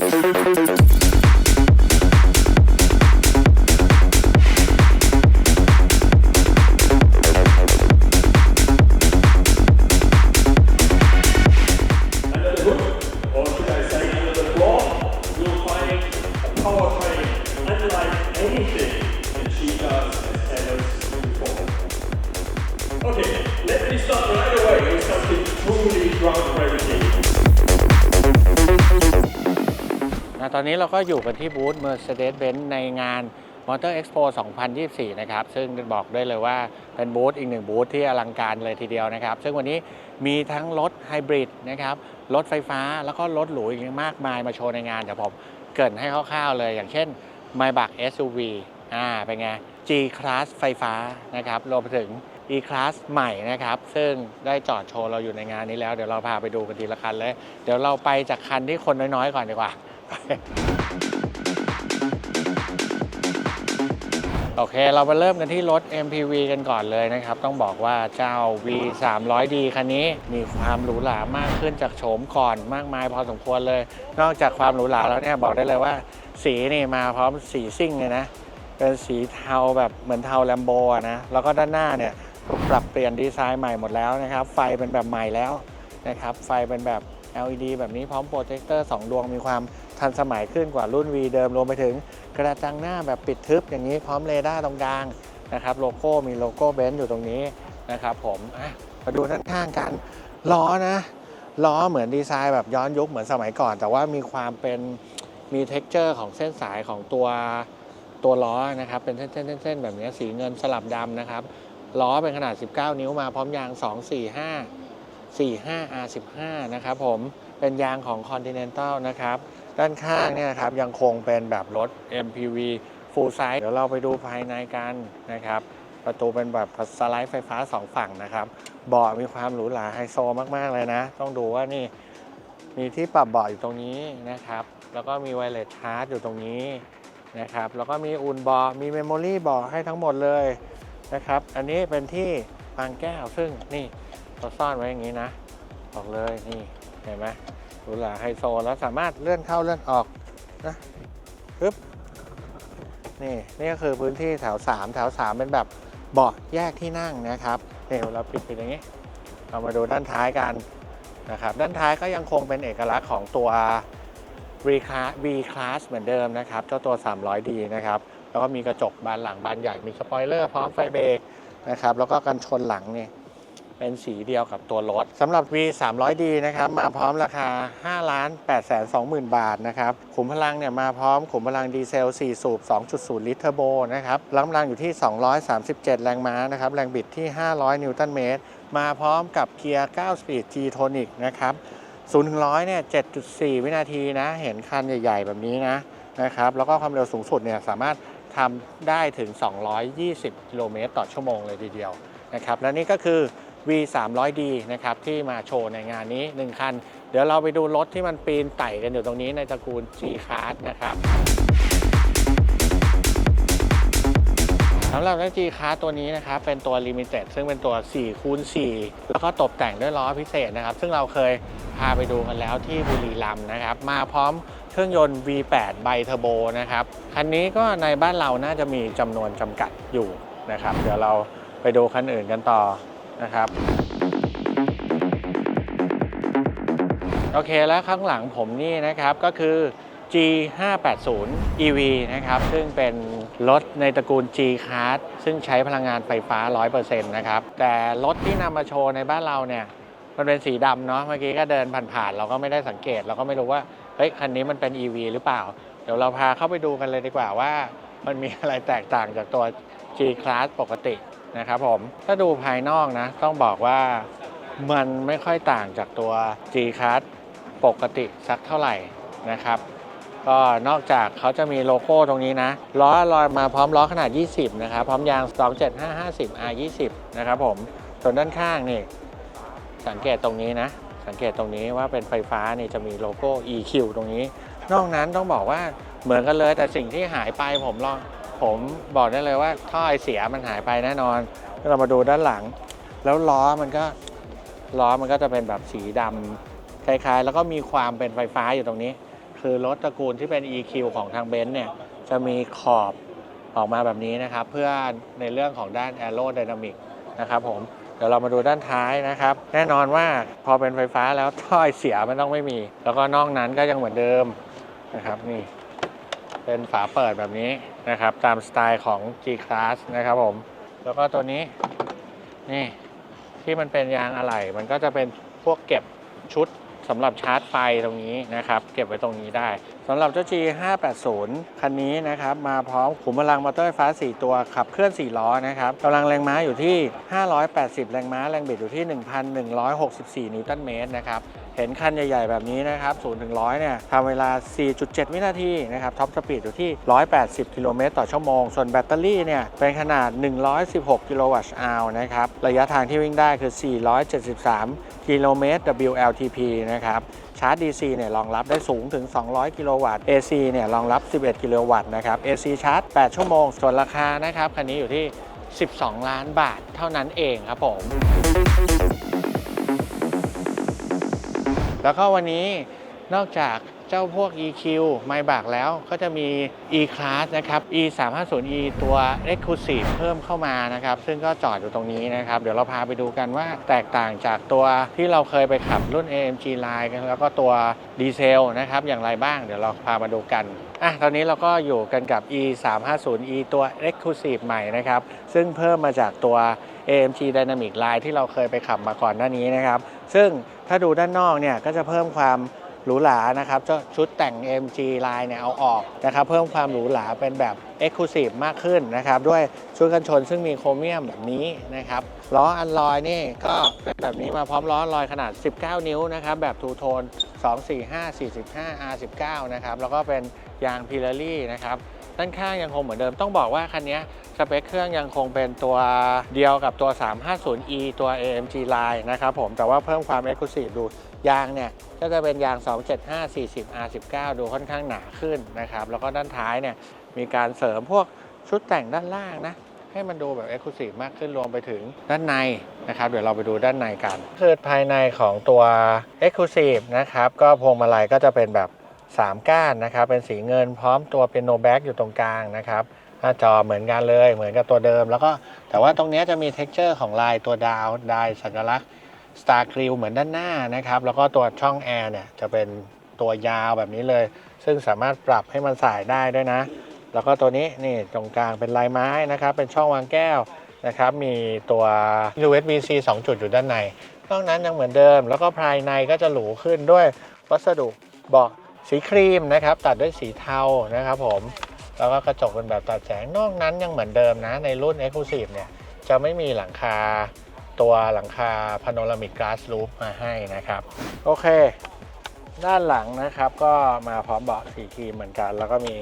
Thank. ตอนนี้เราก็อยู่กันที่บูธ Mercedes-Benz ในงาน Motor Expo 2024 นะครับ ซึ่งบอกได้เลยว่าเป็นบูธอีกหนึ่งบูธที่อลังการเลยทีเดียวนะครับ ซึ่งวันนี้มีทั้งรถไฮบริดนะครับ รถไฟฟ้าแล้วก็รถหรูอีกมากมายมาโชว์ในงาน เดี๋ยวผมเกินให้คร่าวๆเลย อย่างเช่น m y b a c SUV อ่าเป็นไง G Class ไฟฟ้านะครับรวมไปถึง E Class ใหม่นะครับ ซึ่งได้จอดโชว์เราอยู่ในงานนี้แล้ว เดี๋ยวเราพาไปดูกันทีละคันเลย เดี๋ยวเราไปจากคันที่คนน้อยๆ ก่อนดีกว่า โอเค เรามาเริ่มกันที่รถ MPV กันก่อนเลยนะครับ ต้องบอกว่าเจ้า V 3 0 0 D คันนี้มีความหรูหรามากขึ้นจากโฉมก่อนมากมายพอสมควรเลย นอกจากความหรูหราแล้วเนี่ยบอกได้เลยว่า สีนี่มาพร้อมสีซิ่งเลยนะ เป็นสีเทาแบบเหมือนเทาแลมโบนะ แล้วก็ด้านหน้าเนี่ยปรับเปลี่ยนดีไซน์ใหม่หมดแล้วนะครับ ไฟเป็นแบบใหม่แล้วนะครับ ไฟเป็นแบบ LED แบบนี้พร้อมโปรเจคเตอร์ 2 ดวงมีความ ทันสมัยขึ้นกว่ารุ่น V เดิมรวมไปถึงกระจังหน้าแบบปิดทึบอย่างนี้พร้อมเรดาร์ตรงกลางนะครับโลโก้มีโลโก้เบนซ์อยู่ตรงนี้นะครับผมมาดูด้านข้างกันล้อนะล้อเหมือนดีไซน์แบบย้อนยุคเหมือนสมัยก่อน แต่ว่ามีความเป็นมี t e x t อร์ของเส้นสายของตัวตัวล้อนะครับ เป็นเส้นๆๆๆแบบนี้สีเงินสลับดำนะครับล้อเป็นขนาด 19 นิ้วมาพร้อมยาง 245 45 R15 นะครับผมเป็นยางของ Continental นะครับ ด้านข้างเนี่ยครับยังคงเป็นแบบรถ MPV full size เดี๋ยวเราไปดูภายในกันนะครับ ประตูเป็นแบบสไลด์ไฟฟ้า 2 ฝั่งนะครับเบาะมีความหรูหราไฮโซมาก ๆ เลยนะ ต้องดูว่านี่มีที่ปรับเบาะอยู่ตรงนี้นะครับ แล้วก็มีไวเลสชาร์จอยู่ตรงนี้นะครับ แล้วก็มีอุ่นเบาะมีเมมโมรี่เบาะให้ทั้งหมดเลยนะครับ อันนี้เป็นที่วางแก้วซึ่งนี่เราซ่อนไว้อย่างนี้นะ บอกเลยนี่เห็นไหม หรูหราไฮโซแล้วสามารถเลื่อนเข้าเลื่อนออกนะปึ๊บนี่นี่ก็คือพื้นที่แถว 3 แถว 3 เป็นแบบเบาะแยกที่นั่งนะครับเนี่ยเราปิดเป็นอย่างนี้เรามาดูด้านท้ายกันนะครับ ด้านท้ายก็ยังคงเป็นเอกลักษณ์ของตัว V Class V Class เหมือนเดิมนะครับ เจ้าตัว 300D นะครับ แล้วก็มีกระจกบานหลังบานใหญ่ มีสปอยเลอร์พร้อมไฟเบรกนะครับ แล้วก็กันชนหลังนี่ เป็นสีเดียวกับตัวรถสำหรับ V 3 0 0 D นะครับ มาพร้อมราคา 5 ล้าน8 2 0 0 0 0 บาทนะครับ ขุมพลังเนี่ยมาพร้อมขุมพลังดีเซล 4 สูบ 2.0 ลิตรเทอร์โบนะครับแรงกำลังอยู่ที่ 237 แรงม้านะครับ แรงบิดที่ 500 นิวตันเมตร มาพร้อมกับเกียร์ 9 สปีด G Tonic นะครับ0ถึง100 เนี่ย 7.4 วินาทีนะ เห็นคันใหญ่ๆ แบบนี้นะนะครับ แล้วก็ความเร็วสูงสุดเนี่ยสามารถทำได้ถึง 220 กิโลเมตรต่อชั่วโมงเลยทีเดียวนะครับ และนี่ก็คือ V 3 0 0 D นะครับที่มาโชว์ในงานนี้ 1 คัน เดี๋ยวเราไปดูรถที่มันปีนไต่กันอยู่ตรงนี้ในตระกูล G Class นะครับสำหรับรถ G Class ตัวนี้นะครับเป็นตัว Limited ซึ่งเป็นตัว 4 คูณ 4 แล้วก็ตกแต่งด้วยล้อพิเศษนะครับ ซึ่งเราเคยพาไปดูกันแล้วที่บุรีรัมย์นะครับ มาพร้อมเครื่องยนต์ V8 ไบเทอร์โบนะครับ คันนี้ก็ในบ้านเราน่าจะมีจำนวนจำกัดอยู่นะครับ เดี๋ยวเราไปดูคันอื่นกันต่อ นะครับ โอเคแล้วข้างหลังผมนี่นะครับก็คือ G580 EV นะครับ ซึ่งเป็นรถในตระกูล G Class ซึ่งใช้พลังงานไฟฟ้า 100%นะครับ แต่รถที่นำมาโชว์ในบ้านเราเนี่ย มันเป็นสีดำเนาะเมื่อกี้ก็เดินผ่านๆ เราก็ไม่ได้สังเกต เราก็ไม่รู้ว่า เฮ้ย คันนี้มันเป็น EV หรือเปล่า เดี๋ยวเราพาเข้าไปดูกันเลยดีกว่าว่า มันมีอะไรแตกต่างจากตัว G Class ปกติ นะครับผม ถ้าดูภายนอกนะ ต้องบอกว่ามันไม่ค่อยต่างจากตัว G Class ปกติสักเท่าไหร่นะครับ ก็นอกจากเขาจะมีโลโก้ตรงนี้นะ ล้อลอยมาพร้อมล้อขนาด 20 นะครับ พร้อมยาง 27550 R20 นะครับผม ส่วนด้านข้างนี่ สังเกตตรงนี้นะ สังเกตตรงนี้ว่าเป็นไฟฟ้านี่จะมีโลโก้ EQ ตรงนี้ นอกนั้นต้องบอกว่าเหมือนกันเลยแต่สิ่งที่หายไปผมลอง ผมบอกได้เลยว่าท่อไอเสียมันหายไปแน่นอนเรามาดูด้านหลัง แล้วล้อมันก็ล้อมันก็จะเป็นแบบสีดำคล้ายๆ แล้วก็มีความเป็นไฟฟ้าอยู่ตรงนี้ คือรถตระกูลที่เป็น EQ ของทางเบนซ์เนี่ยจะมีขอบออกมาแบบนี้นะครับ เพื่อในเรื่องของด้าน aerodynamic นะครับผมเดี๋ยวเรามาดูด้านท้ายนะครับ แน่นอนว่าพอเป็นไฟฟ้าแล้วท่อไอเสียมันต้องไม่มี แล้วก็นอกนั้นก็ยังเหมือนเดิมนะครับนี่ เป็นฝาเปิดแบบนี้ นะครับ ตามสไตล์ของ G Class นะครับผม แล้วก็ตัวนี้ นี่ที่มันเป็นยางอะไหล่ มันก็จะเป็นพวกเก็บชุดสำหรับชาร์จไฟตรงนี้นะครับ เก็บไว้ตรงนี้ได้สำหรับเจ้า G 580 คันนี้นะครับ มาพร้อมขุมพลังมอเตอร์ไฟฟ้า 4 ตัวขับเคลื่อน 4 ล้อนะครับกำลังแรงม้าอยู่ที่ 580 แรงม้า แรงบิดอยู่ที่ 1,164 นิวตันเมตรนะครับ เห็นคันใหญ่ ๆ แบบนี้นะครับ0ถึง100เนี่ยทำเวลา 4.7 วินาทีนะครับท็อปสปีดอยู่ที่ 180 กิโลเมตรต่อชั่วโมง ส่วนแบตเตอรี่เนี่ยเป็นขนาด 116 กิโลวัตต์อาวนะครับ ระยะทางที่วิ่งได้คือ 473 กิโลเมตร WLTP นะครับชาร์จ DC เนี่ยรองรับได้สูงถึง 200 กิโลวัตต์ AC เนี่ยรองรับ 11 กิโลวัตต์นะครับ AC ชาร์จ 8 ชั่วโมง ส่วนราคานะครับคันนี้อยู่ที่ 12 ล้านบาทเท่านั้นเองครับผม แล้วก็วันนี้นอกจากเจ้าพวก EQ ไมบักแล้วก็จะมี E Class นะครับ E 3 5 0 E ตัว Exclusive เพิ่มเข้ามานะครับ ซึ่งก็จอดอยู่ตรงนี้นะครับ เดี๋ยวเราพาไปดูกันว่าแตกต่างจากตัวที่เราเคยไปขับรุ่น AMG Line กันแล้วก็ตัวดีเซลนะครับ อย่างไรบ้างเดี๋ยวเราพามาดูกันอะตอนนี้เราก็อยู่กันกับ E 3 5 0 E ตัว Exclusive ใหม่นะครับ ซึ่งเพิ่มมาจากตัว AMG Dynamic Line ที่เราเคยไปขับมาก่อนหน้านี้นะครับ ซึ่งถ้าดูด้านนอกเนี่ยก็จะเพิ่มความหรูหรานะครับชุดแต่ง MG Line เนี่ยเอาออกนะครับเพิ่มความหรูหราเป็นแบบ Exclusive มากขึ้นนะครับด้วยชุดกันชนซึ่งมีโครเมียมแบบนี้นะครับล้ออันลอยนี่ก็เป็นแบบนี้มาพร้อมล้อลอยขนาด 19 นิ้วนะครับแบบทูโทน 245 45 R19 นะครับแล้วก็เป็นยางพิลารี่นะครับด้านข้างยังคงเหมือนเดิมต้องบอกว่าคันนี้ สเปคเครื่องยังคงเป็นตัวเดียวกับตัว 350e ตัว AMG Line นะครับผมแต่ว่าเพิ่มความ Exclusive ดูยางเนี่ยก็จะเป็นยาง 275 40 R19 ดูค่อนข้างหนาขึ้นนะครับ แล้วก็ด้านท้ายเนี่ยมีการเสริมพวกชุดแต่งด้านล่างนะ ให้มันดูแบบ Exclusive มากขึ้นรวมไปถึงด้านในนะครับ เดี๋ยวเราไปดูด้านในกันคือภายในของตัว Exclusive นะครับ ก็พวงมาลัยก็จะเป็นแบบ 3 ก้านนะครับ เป็นสีเงินพร้อมตัวเป็นโนแบ็กอยู่ตรงกลางนะครับ น้าจอเหมือนกันเลย เหมือนกับตัวเดิม แล้วก็แต่ว่าตรงนี้จะมี t e x t อร์ของลายตัวดาวลายสัญลักษณ์ Star g r i l l เหมือนด้านหน้านะครับ แล้วก็ตัวช่องแอร์เนี่ยจะเป็นตัวยาวแบบนี้เลย ซึ่งสามารถปรับให้มันสายได้ด้วยนะ แล้วก็ตัวนี้นี่ตรงกลางเป็นลายไม้นะครับ เป็นช่องวางแก้วนะครับ มีตัว USB-C 2 จุดอยู่ด้านใน นอกนั้นยังเหมือนเดิม แล้วก็ภายในก็จะหรูขึ้นด้วยวัสดุเบาะสีครีมนะครับ ตัดด้วยสีเทานะครับผม แล้วก็กระจกเป็นแบบตัดแสงนอกนั้นยังเหมือนเดิมนะ ในรุ่น Exclusive เนี่ยจะไม่มีหลังคาตัวหลังคา Panoramic Glass Roof มาให้นะครับ โอเค ด้านหลังนะครับก็มาพร้อมเบาะสีครีมเหมือนกัน แล้วก็มี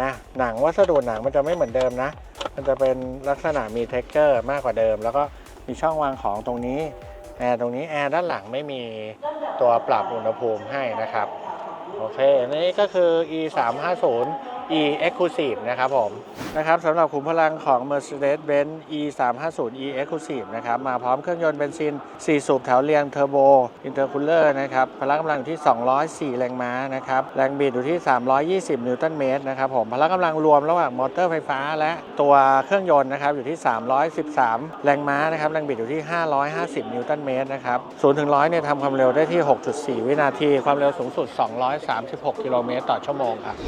นะหนังวัสดุหนังมันจะไม่เหมือนเดิมนะ มันจะเป็นลักษณะมี t e x t อร์มากกว่าเดิม แล้วก็มีช่องวางของตรงนี้แอร์ตรงนี้แอร์ด้านหลังไม่มีตัวปรับอุณหภูมิให้นะครับ โอเค นี่ก็คือ e 3 5 0 e exclusive นะครับผมนะครับสำหรับขุมพลังของ Mercedes-Benz e 3 5 0 e exclusive นะครับมาพร้อมเครื่องยนต์เบนซิน 4 สูบแถวเรียงเทอร์โบอินเตอร์คูลเลอร์นะครับพละกำลังอยู่ที่ 204 แรงม้านะครับแรงบิดอยู่ที่ 320 นิวตันเมตรนะครับผมพละกำลังรวมระหว่างมอเตอร์ไฟฟ้า และตัวเครื่องยนต์นะครับอยู่ที่ 313 แรงม้านะครับแรงบิดอยู่ที่ 550 นิวตันเมตรนะครับ0ถึง100เนี่ยทำความเร็วได้ที่ 6.4 วินาที ความเร็วสูงสุด 236 กิโลเมตรต่อชั่วโมงครับ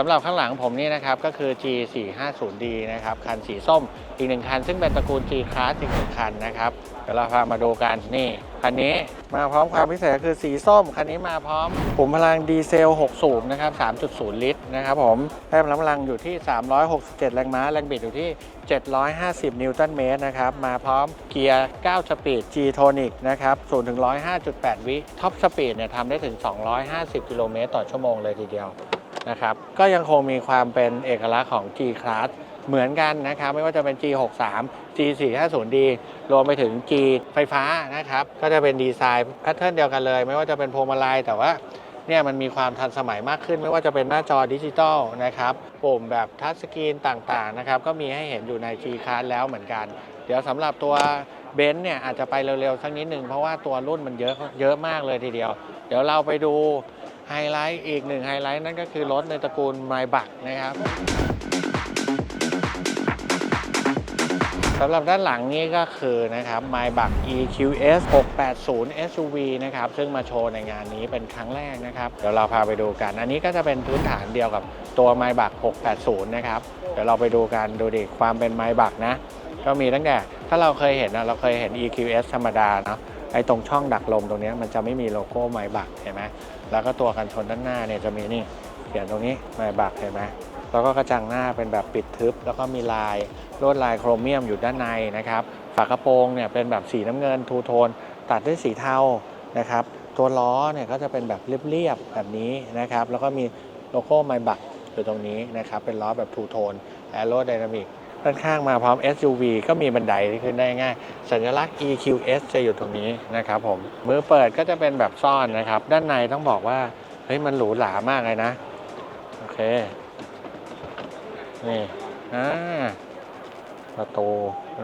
สำหรับข้างหลังผมนี่นะครับก็คือ G 4 5 0 D นะครับคันสีส้มอีกหนึ่งคัน ซึ่งเป็นตระกูล G Class อีกหนึ่งคันนะครับเดี๋ยวเราพามาดูกันนี่คันนี้มาพร้อมความพิเศษคือสีส้ม คันนี้มาพร้อมปุ่มพลังดีเซล 6 สูบนะครับ 3.0 ลิตรนะครับผมให้พลังพลังอยู่ที่ 367 แรงม้า แรงบิดอยู่ที่ 750 นิวตันเมตรนะครับ มาพร้อมเกียร์ 9 สปีด G Tonic นะครับ0ถึง105.8 วิ ท็อปสปีดเนี่ยทำได้ถึง 250 กิโลเมตรต่อชั่วโมงเลยทีเดียว นะครับ ก็ยังคงมีความเป็นเอกลักษณ์ของ G Class เหมือนกันนะครับ ไม่ว่าจะเป็น G63 G450D รวมไปถึง G ไฟฟ้านะครับ ก็จะเป็นดีไซน์แพทเทิร์นเดียวกันเลย ไม่ว่าจะเป็นพวงมาลัยแต่ว่าเนี่ยมันมีความทันสมัยมากขึ้น ไม่ว่าจะเป็นหน้าจอดิจิตอลนะครับปุ่มแบบทัชสกรีนต่างๆนะครับก็มีให้เห็นอยู่ใน G Class แล้วเหมือนกัน เดี๋ยวสำหรับตัวเบนซ์เนี่ยอาจจะไปเร็วๆสักนิดหนึ่งเพราะว่าตัวรุ่นมันเยอะเยอะมากเลยทีเดียว เดี๋ยวเราไปดู ไฮไลท์อีกหนึ่งไฮไลท์นั่นก็คือรถในตระกูลไมบักนะครับสำหรับด้านหลังนี้ก็คือนะครับ m y b a c EQS 680 SUV นะครับ ซึ่งมาโชว์ในงานนี้เป็นครั้งแรกนะครับ เดี๋ยวเราพาไปดูกัน อันนี้ก็จะเป็นพื้นฐานเดียวกับตัว m y b a c 680 นะครับ เดี๋ยวเราไปดูกัน ดูดิความเป็น m y b a c นะ ก็มีตั้งแต่ ถ้าเราเคยเห็นนะเราเคยเห็น EQS ธรรมดาเนาะ ไอ้ตรงช่องดักลมตรงนี้มันจะไม่มีโลโก้ m y b a c เห็นไหมแล้วก็ตัวกันชนด้านหน้าเนี่ยจะมีนี่เขียนตรงนี้ m y b a c เห็นไหมแล้วก็กระจังหน้าเป็นแบบปิดทึบ แล้วก็มีลายลวดลายโครเมียมอยู่ด้านในนะครับฝากระโปรงเนี่ยเป็นแบบสีน้ำเงินทูโทน ตัดด้วยสีเทานะครับ ตัวล้อเนี่ยก็จะเป็นแบบเรียบๆแบบนี้นะครับ แล้วก็มีโลโก้ m y b a c อยู่ตรงนี้นะครับ เป็นล้อแบบทูโทน Aerodynamic ด้า นข้างมาพร้อม SUV ก็มีบันไดที่ขึ้นได้ง่าย สัญลักษณ์ EQS จะอยู่ตรงนี้นะครับผมมือเปิดก็จะเป็นแบบซ่อนนะครับ ด้านในต้องบอกว่าเฮ้ยมันหรูหรามากเลยนะ โอเค นี่อ่าประตู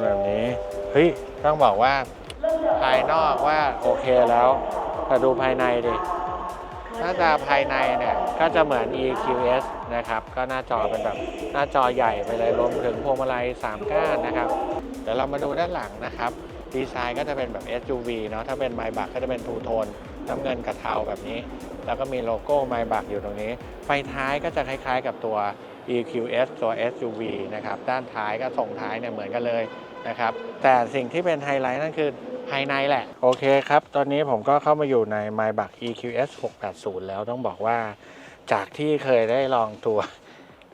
แบบนี้เฮ้ยต้องบอกว่าภายนอกว่าโอเคแล้วแต่ดูภายในดิ หน้าตาภายในเนี่ยก็จะเหมือน EQS นะครับ ก็หน้าจอเป็นแบบหน้าจอใหญ่ไปเลยรวมถึงพวงมาลัย 3 ก้านนะครับ เดี๋ยวเรามาดูด้านหลังนะครับ ดีไซน์ก็จะเป็นแบบ SUV เนาะถ้าเป็นไมบักก็จะเป็นทูโทนน้ำเงินกับเทาแบบนี้ แล้วก็มีโลโก้ไมบักอยู่ตรงนี้ ไฟท้ายก็จะคล้ายๆกับตัว EQS ตัว SUV นะครับ ด้านท้ายก็ส่งท้ายเนี่ยเหมือนกันเลยนะครับ แต่สิ่งที่เป็นไฮไลท์นั่นคือายในแหละ โอเคครับ ตอนนี้ผมก็เข้ามาอยู่ใน m y b a c EQS 680 แล้วต้องบอกว่า จากที่เคยได้ลองตัว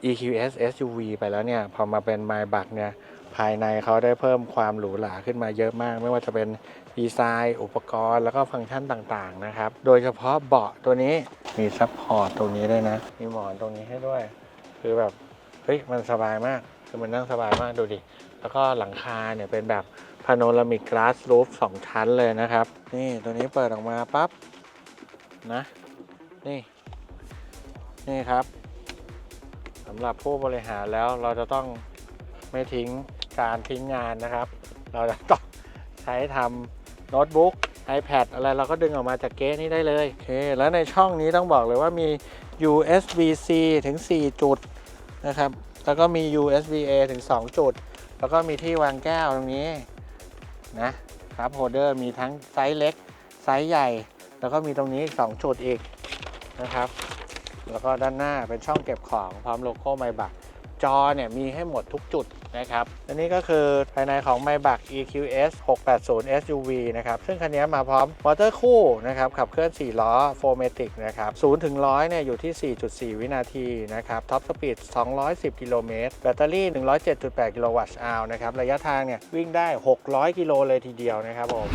EQS SUV ไปแล้วเนี่ย พอมาเป็น m y b a c เนี่ยภายในเขาได้เพิ่มความหรูหราขึ้นมาเยอะมาก ไม่ว่าจะเป็นดีไซน์ อุปกรณ์แล้วก็ฟังก์ชันต่างๆนะครับ โดยเฉพาะเบาะตัวนี้มีซัพพอร์ตตรงนี้ด้วยนะ มีหมอนตรงนี้ให้ด้วย คือแบบ เฮ้ย มันสบายมาก คือมันนั่งสบายมากดูดิ แล้วก็หลังคาเนี่ยเป็นแบบ โนรามิกก a าส r ูฟสองชั้นเลยนะครับ นี่ตัวนี้เปิดออกมาปั๊บนะ นี่ นี่ครับสำหรับผู้บริหารแล้วเราจะต้องไม่ทิ้งการทิ้งงานนะครับ เราจะต้องใช้ทำโน้ตบุ๊ก iPad อะไรเราก็ดึงออกมาจากเกสนี้ได้เลยโอเคแล้วในช่องนี้ต้องบอกเลยว่ามี USB-C ถึง 4 จุดนะครับ แล้วก็มี USB-A ถึง 2 จุด แล้วก็มีที่วางแก้วตรงนี้ นะครับโฮเดอร์มีทั้งไซส์เล็ก ไซส์ใหญ่ แล้วก็มีตรงนี้อีก2จุดอีกนะครับ แล้วก็ด้านหน้าเป็นช่องเก็บของพร้อมโลโก้ไมบักจอเนี่ยมีให้หมดทุกจุด นะครับอันนี้ก็คือภายในของ m y b a c EQS 680 SUV นะครับ ซึ่งคันนี้มาพร้อมมอเตอร์คู่นะครับ ขับเคลื่อน 4 ล้อ 4matic นะครับ0ถึง100เนี่ยอยู่ที่ 4.4 วินาทีนะครับท็อปสปีด210 กิโลเมตร แบตเตอรี่ 107.8 กิโลวัตต์ชั่วนะครับ ระยะทางเนี่ยวิ่งได้ 600 กิโลเลยทีเดียวนะครับผม